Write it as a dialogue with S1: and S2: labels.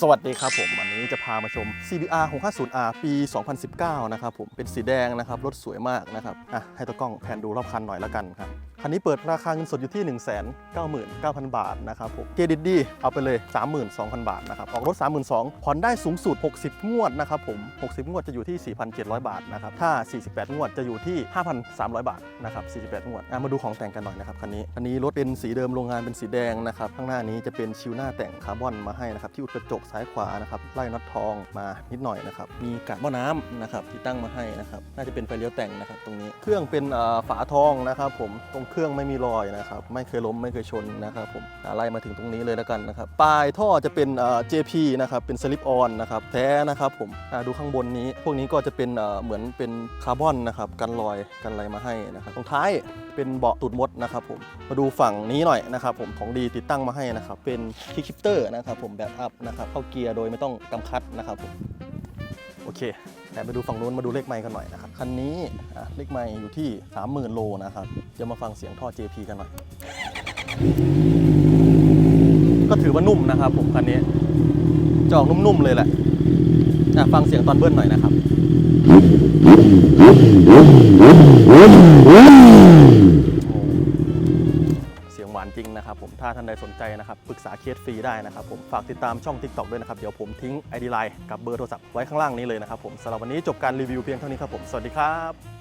S1: สวัสดีครับผมวันนี้จะพามาชม CBR 650R ปี 2019 นะครับผมเป็นสีแดงนะครับรถสวยมากนะครับอะให้ตากล้องแพนดูรอบคันหน่อยละกันครับ คันนี้เปิดราคาเงินสดอยู่ที่ 1 9 9 0 0 0 บาทนะครับผมเครดิตดีเอาไปเลย 32,000 บาทนะครับออกรถ 32,000ผ่อนได้สูงสุด 60 งวดนะครับผม 60 งวดจะอยู่ที่ 4,700 บาทนะครับถ้า 48 งวดจะอยู่ที่ 5,300 บาทนะครับ48 งวดมาดูของแต่งกันหน่อยนะครับคันนี้คันนี้รถเป็นสีเดิมโรงงานเป็นสีแดงนะครับข้างหน้านี้จะเป็นชิวหน้าแต่งคาร์บอนมาให้นะครับที่อุดกระจกซ้ายขวานะครับไล่น็อตทองมานิดหน่อยนะครับมีกาบหม้อน้ำนะครับที่ตั้งมาให้นะครับน่าจะเป็นไฟเลี้ยวแต่งนะครับตรงนี้เครื่องเป็นฝาทองนะครับผมตรงเครื่องไม่มีรอยนะครับ ไม่เคยล้มไม่เคยชนนะครับผมอะไล่มาถึงตรงนี้เลยแล้วกันนะครับ ปลายท่อจะเป็น JP นะครับเป็นสลิปออนนะครับแท้นะครับผมดูข้างบนนี้ พวกนี้ก็จะเป็นเหมือนเป็นคาร์บอนนะครับกันรอยกันอะไรมาให้นะครับตรงท้ายเป็นเบาะตูดมดนะครับผมมาดูฝั่งนี้หน่อยนะครับผมของดีติดตั้งมาให้นะครับเป็นคิกชิปเตอร์นะครับผมแบบอัพนะครับเข้าเกียร์โดยไม่ต้องกำคัดนะครับผม อเคแต่ไปดูฝั่งนู้นมาดูเลขไมค์กันหน่อยนะครับคันนี้เลขไมค์อยู่ที่ 30,000 โลนะครับเดี๋ยวมาฟังเสียงท่อ JP กันหน่อย ก็ถือว่านุ่มนะครับผมคันนี้จอกนุ่มๆเลยแหละอะฟังเสียงตอนเบิ้ลหน่อยนะครับ ริงนะครับผมถ้าท่านใดสนใจนะครับปรึกษาเคสฟรีได้นะครับผมฝากติดตามช่อง TikTok ด้วยนะครับ เดี๋ยวผมทิ้ง ID Line กับเบอร์โทรศัพท์ไว้ข้างล่างนี้เลยนะครับผมสำหรับวันนี้จบการรีวิวเพียงเท่านี้ครับผมสวัสดีครับ